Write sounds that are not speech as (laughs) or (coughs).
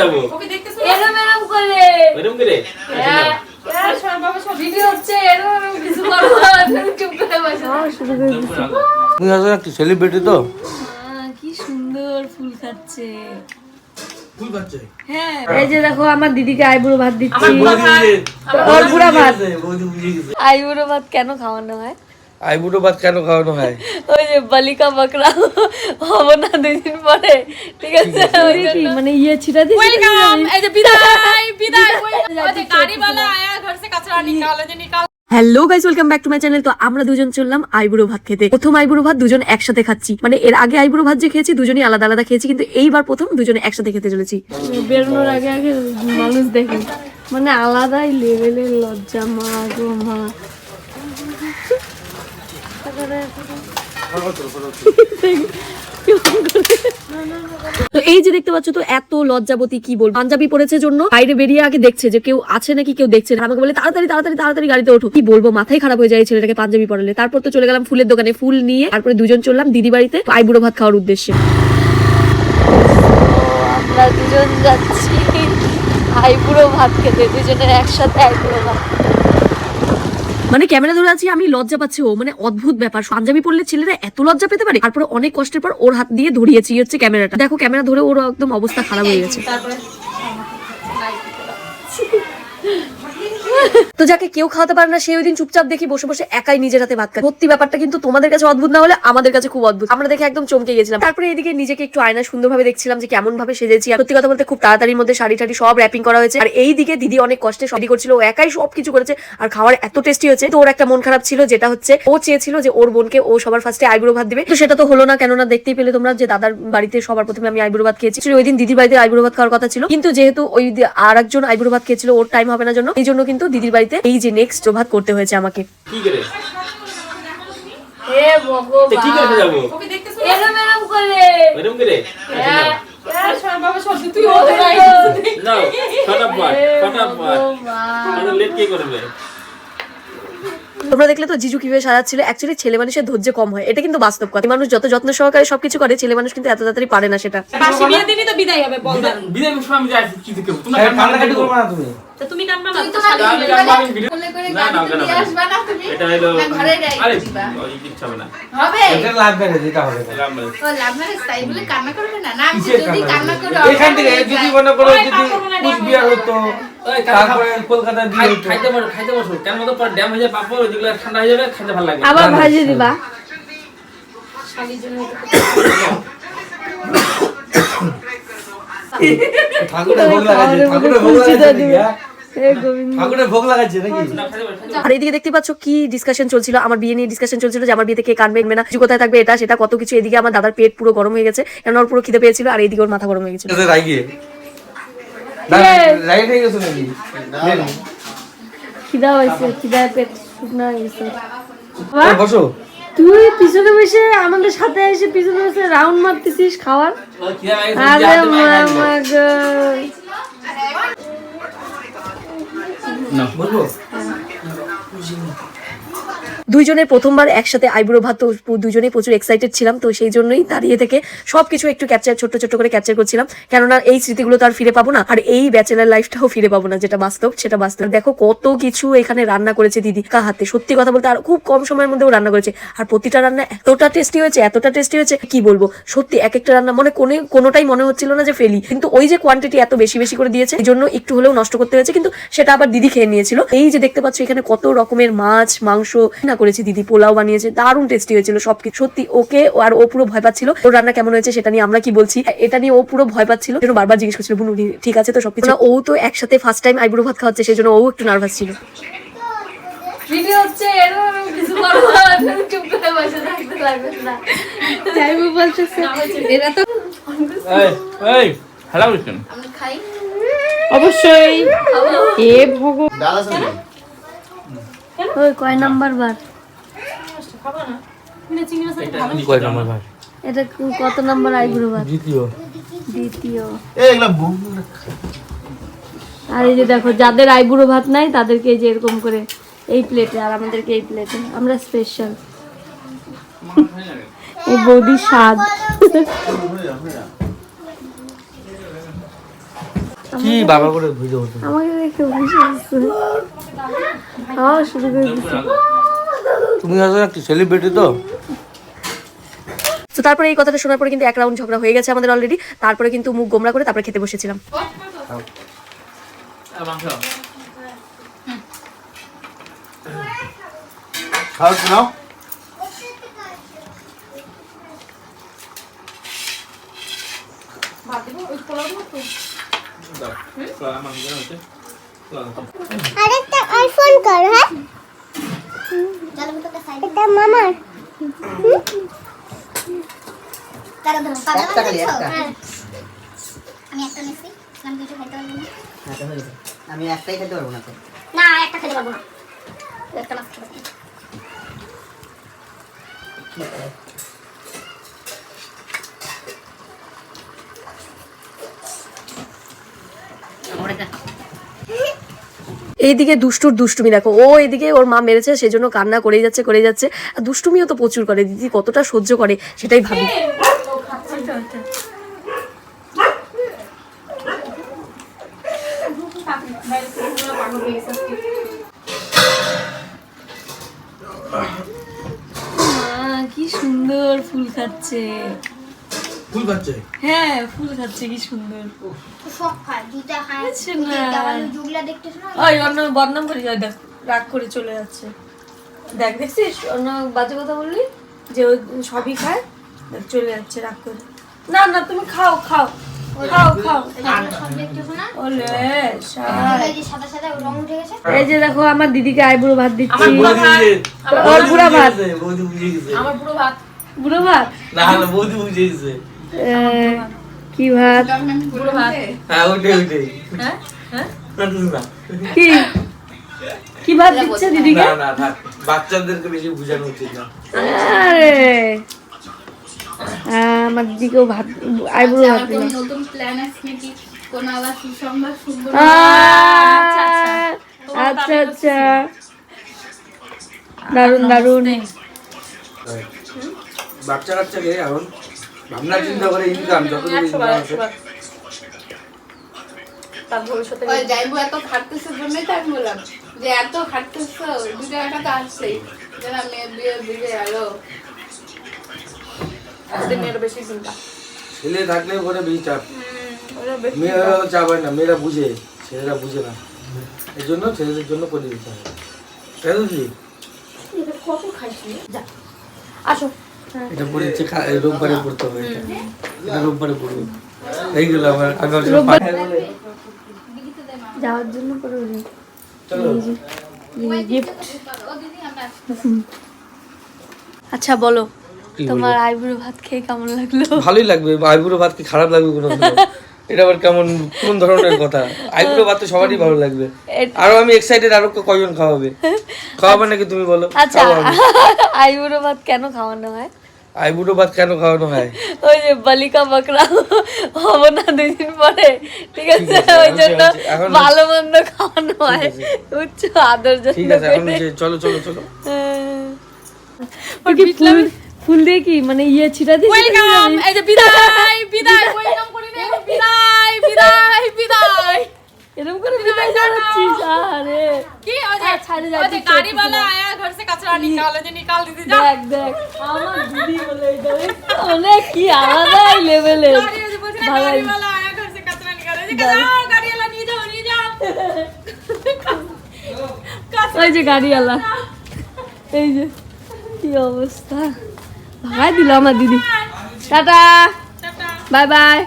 যাব? ওকে দেখতেছো এরম এরম করে। হ্যাঁ, হ্যাঁ, সেলিব্রিটি তো। কি সুন্দর ফুল খাচ্ছে। হ্যাঁ। এই যে দেখো আমার দিদিকে আইবুড়ো ভাত দিচ্ছি। আইবুড়ো ভাত কেন খাওয়ানো হয়? আইবুড়ো ভাত কেন খাওয়ানো হয়? ওই যে বালিকা হব না পরে। ঠিক আছে মানে ইয়ে ছিটা ওয়েলকাম ইয়ে। এই যে বিদায় বিদায় গাড়িওয়ালা আয়া ঘর যে hello guys welcome back to my channel তো আমরা দুজন চললাম আইবুড়ো ভাত খেতে। প্রথম আইবুড়ো ভাত দুজন একসাথে খাচ্ছি। মানে এর আগে আইবুড়ো ভাত যে খেয়েছি দুজনই আলাদা আলাদা খেয়েছি কিন্তু এইবার প্রথম দুজনে একসাথে খেতে চলেছি। বেরোনোর আগে আগে মানুষ দেখে। মানে আলাদাই লেভেলের লজ্জা মা গো মা। তো এই যে দেখতে পাচ্ছ তো, এত লজ্জাবতী কি বল পাঞ্জাবি পরেছে জন্য, বাইরে বেরিয়ে আগে দেখছে যে কেউ আছে নাকি কেউ দেখছে না। আমাকে বলে, তাড়াতাড়ি তাড়াতাড়ি তাড়াতাড়ি গাড়িতে ওঠো। কি বলব, মাথায় খারাপ হয়ে যায় ছেলেটাকে পাঞ্জাবি পরালে। তারপর তো চলে গেলাম ফুলের দোকানে, ফুল নিয়ে তারপরে দুজন চললাম দিদি বাড়িতে আইবুড়ো ভাত খাওয়ার উদ্দেশ্যে। দুজন যাচ্ছি আইবুড়ো ভাত খেতে দুজনের একসাথে আইবুড়ো ভাত। মানে ক্যামেরা ধরে আছি, আমি লজ্জা পাচ্ছি, ও মানে অদ্ভুত ব্যাপার। পাঞ্জাবি পড়লে ছেলেরা এত লজ্জা পেতে পারে? তারপরে অনেক কষ্টের পর ওর হাত দিয়ে ধরিয়েছি হচ্ছে ক্যামেরাটা। দেখো, ক্যামেরা ধরে ওর একদম অবস্থা খারাপ হয়ে গেছে। (laughs) তো যাকে কেউ খাওয়াতে পারে না সেই ওই দিন চুপচাপ দেখি বসে বসে একাই নিজের হাতে ভাত খায়। সত্যি ব্যাপারটা কিন্তু তোমাদের কাছে অদ্ভুত, না হলে আমাদের কাছে খুব অদ্ভুত। আমরা দেখে একদম চমকে গেছিলাম। তারপরে এদিকে নিজেকে একটু আয়না সুন্দরভাবে দেখছিলাম যে কেমন ভাবে সেজেছি সত্যি কথা বলতে খুব তাড়াতাড়ির মধ্যে শাড়ি টাড়ি সব র্যাপিং করা হয়েছে। আর এই দিকে দিদি অনেক কষ্টে সবই করছিল, ও একাই সব কিছু করেছে। আর খাওয়ার এত টেস্টি হয়েছে। তো ওর একটা মন খারাপ ছিল, যেটা হচ্ছে ও চেয়েছিল যে ওর বোনকে ও সবার ফার্স্টে আইবুড়ো ভাত দিবে। তো সেটা তো হলো না, কেননা দেখতেই পেলে তোমরা যে দাদার বাড়িতে সবার প্রথমে আমি আইবুড়ো ভাত খেয়েছি। ওই দিন দিদির বাড়িতে আইবুড়ো ভাত খাওয়ার কথা ছিল। কিন্তু যেহেতু ওই আর একজন আইবুড়ো ভাত খেয়েছিল, ওর টাইম হবে না জন্য। এই জন্য কিন্তু দিদির বাড়িতে এই যে নেক্সট ভাত করতে হয়েছে আমাকে কি করে হে কি যাব ওকে দেখতেছো এরম এরম করে করে হ্যাঁ, হ্যাঁ, তোমরা দেখলে তো জিজু কীভাবে সাজাচ্ছিল অ্যাকচুয়ালি ছেলে মানুষের ধৈর্য কম হয় এটা কিন্তু বাস্তব কথা মানুষ যত যত্ন সহকারে সবকিছু করে ছেলে মানুষ কিন্তু এত তাড়াতাড়ি পারে না সেটা বিদায় হবে। বিদায় যাই করবে না তুমি তো তুমি কানবা না তো আমি জানব আমি ভিডিও না। না কেন এটা হলো আরে ওই কিচ্ছু হবে না। এটা লাভ বেড়ে যেটা হবে এলাম বলে। কিসের কান্না এখান থেকে যদি মনে করো যদি কুচবিহার হতো মতো পর ড্যাম (coughs) আর এদিকে দেখতে পাচ্ছ কি ডিসকাশন চলছিল আমার বিয়ে নিয়ে ডিসকাশন চলছিল যে আমার বিয়েতে কে কানবে কানবে না। কিছু কোথায় থাকবে এটা সেটা কত কিছু এদিকে আমার দাদার পেট পুরো গরম হয়ে গেছে কারণ ওর পুরো খিদে পেয়েছিল আর এদিকে ওর মাথা গরম হয়ে গেছিল। হয়ে খিদা হয়েছে। খিদায় পেট শুকনা হয়ে গেছে বসো। তুই পিছনে বসে আমাদের সাথে এসে পিছনে বসে রাউন্ড মারতেছিস খাওয়ার? আরে মাগ না বসবো দুইজনের প্রথমবার একসাথে আইব্রো ভাত, তো দুজনেই প্রচুর এক্সাইটেড ছিলাম, তো সেই জন্যই দাঁড়িয়ে থেকে সবকিছু একটু ক্যাপচার ছোট্ট ছোট্ট করে ক্যাপচার করছিলাম। কেননা এই স্মৃতিগুলো তো আর ফিরে পাবো না, আর এই ব্যাচেলার লাইফটাও ফিরে পাবো না, যেটা বাস্তব, সেটা বাস্তব। দেখো কত কিছু এখানে রান্না করেছে দিদি কা হাতে? সত্যি কথা বলতে আর খুব কম সময়ের মধ্যেও রান্না করেছে। আর প্রতিটা রান্না এতটা টেস্টি হয়েছে, এতটা টেস্টি হয়েছে, কি বলব? সত্যি এক একটা রান্না মানে কোনো কোনোটাই মনে হচ্ছিল না যে ফেলি। কিন্তু ওই যে কোয়ান্টিটি এত বেশি বেশি করে দিয়েছে, এই জন্য একটু হলেও নষ্ট করতে হয়েছে, কিন্তু সেটা আবার দিদি খেয়ে নিয়েছিল। এই যে দেখতে পাচ্ছ এখানে কত রকমের মাছ, মাংস না করেছে দিদি পোলাও বানিয়েছে দারুণ টেস্টি হয়েছিল সবকিছু সত্যি ওকে ও আর ও পুরো ভয় পাচ্ছিল। ওর রান্না কেমন হয়েছে সেটা নিয়ে আমরা কি বলছি? এটা নিয়ে ও পুরো ভয় পাচ্ছিল। সেজন্য বারবার জিজ্ঞেস করছিল বুনু ঠিক আছে তো সবকিছু? ও তো একসাথে ফার্স্ট টাইম আইবুড়ো ভাত খাওয়াচ্ছে সেজন্য ও একটু নার্ভাস ছিল। ভিডিও হচ্ছে এরকম কিছু করো চুপ করে বসে থাকতে লাগবে না। যাইবো বলতেছে। এরা তো এই এই হেলা বলছেন অবশ্যই। এ ভগ ওই কয় নাম্বার বার কয় নম্বর ভাই এটা কত নাম্বার আইবুড়ো ভাত দ্বিতীয়। দ্বিতীয়। আর এই যে দেখো যাদের আইবুড়ো ভাত নাই তাদেরকে এই যে এরকম করে এই প্লেটে আর আমাদেরকে এই প্লেটে আমরা স্পেশাল এই বৌদির স্বাদ। কি বাবা করে ভিডিও আমাকে দেখে বুঝে আসছে শুরু করে দিচ্ছে তুমি আসলে একটি সেলিব্রিটি তো। তো তারপরে এই কথাটা শোনার পরে কিন্তু এক রাউন্ড ঝগড়া হয়ে গেছে আমাদের অলরেডি তারপরে কিন্তু মুখ গোমরা করে তারপরে খেতে বসেছিলাম। আরেকটা আইফোন কর হ্যাঁ? মামার। আমি হ্যাঁ, তো হয়ে। আমি একটাই খেতে পারব না না একটা খেতে পারব না। একটা মাছ খেতে পারব এইদিকে দুষ্টুর দুষ্টুমি, দেখো, ও এদিকে ওর মা মেরেছে, সেজন্য কান্না করেই যাচ্ছে করে যাচ্ছে। আর দুষ্টুমিও তো প্রচুর করে, দিদি কতটা সহ্য করে, সেটাই ভাবি। কি সুন্দর ফুল খাচ্ছে। ফুল খাচ্ছে? হ্যাঁ ফুল খাচ্ছে কি সুন্দর। সব খায় দুটা খায়। না। দেওয়ালে জুগলা দেখতেছ না? ওই অন্য বদনাম করি যায় দেখ রাগ করে চলে যাচ্ছে। দেখ দেখছিস? অন্য বাজে কথা বললি? যে ও সবই খায় দেখ চলে যাচ্ছে রাগ করে। না না তুমি খাও খাও। এই যে সাদা সাদা রং উঠে গেছে? এই যে দেখো আমার দিদিকে আইবুড়ো ভাত দিচ্ছি। বুড়ো ভাত ওর বুড়া ভাত। বৌদি বুঝে গেছে। আমার পুরো ভাত। বুড়ো ভাত? না বৌদি বুঝে কি ভাত? হ্যাঁ হ্যাঁ? হ্যাঁ? কি? কি ভাত দিচ্ছে দিদিকে? না না বাচ্চাদেরকে বেশি বোঝানো উচিত না। আরে। আমার দিদিকেও ভাত আইবুড়ো ভাত দিল। নতুন প্ল্যান আছে নাকি? কোন আবার সুসংবাদ শুনব আচ্ছা আচ্ছা। দারুণ দারুণ বাচ্চা কাচ্চাকে এখন? ভাবনা চিন্তা করে ইনকাম আছে তার ভবিষ্যতে ওই যাইবো এত খাটতেছে জন্যই তো আমি বললাম যে এত খাটতেছো দু টাকা তো আসছেই। যেন মেয়ের বিয়ে দিবে আরও আজকে মেয়ের বেশি চিন্তা। ছেলে থাকলে ওখানে বেশি চাপ। মেয়েরা চাপ হয় না মেয়েরা বুঝে ছেলেরা বুঝে না। এই জন্য ছেলেদের জন্য করে দিতে হবে। তাই তো কি? আসো। এটা পরে হচ্ছে রোববারে পড়তে হবে এটা। এটা রোববারে পড়ব। এইগুলো আমার আমি যাওয়ার জন্য গিফট আচ্ছা বলো। তোমার আইবুড়ো ভাত খেয়ে কেমন লাগল? ভালোই লাগবে। আইবুড়ো ভাত কি খারাপ লাগবে কোনো এটা আবার কেমন কোন ধরনের কথা? আইবুড়ো ভাত তো সবারই ভালো লাগবে। আরও আমি এক্সাইটেড আরও কয়জন খাওয়াবে? খাওয়াবে নাকি তুমি বলো? আচ্ছা আইবুড়ো ভাত কেন খাওয়ানো হয়? আইবুড়ো ভাত কেন খাওয়ানো হয়? ওই যে বালিকা বাকরা হব না দুই দিন পরে ঠিক আছে ওই জন্য ভালো মন্দ খাওয়ানো হয়। উচ্চ আদর ঠিক যত্ন আছে এখন যে চলো চলো চলো। ফুল ফুল দিয়ে কি মানে ইয়ে ছিটা দিয়ে ওয়েলকাম এই যে বিদায় (laughs) বিদায় ওয়েলকাম করি রে বিদায় বিদায় বিদায় এরকম করে বিদায় আরে কি? আচ্ছা, ছাড়ে গাড়িওয়ালা আয়া ঘর যে নিকাল দিতে যা দেখ দেখ আমার দিদি বলে অনেক কি আলাদা লেভেলে গাড়িওয়ালা আয়া ঘর যে গাড়িওয়ালা নিয়ে যাও নিয়ে যাও। ওই যে গাড়িওয়ালা এই যে কি অবস্থা। ভাগাই দিল আমার দিদি। হ্যাঁ। টাটা। Bye bye.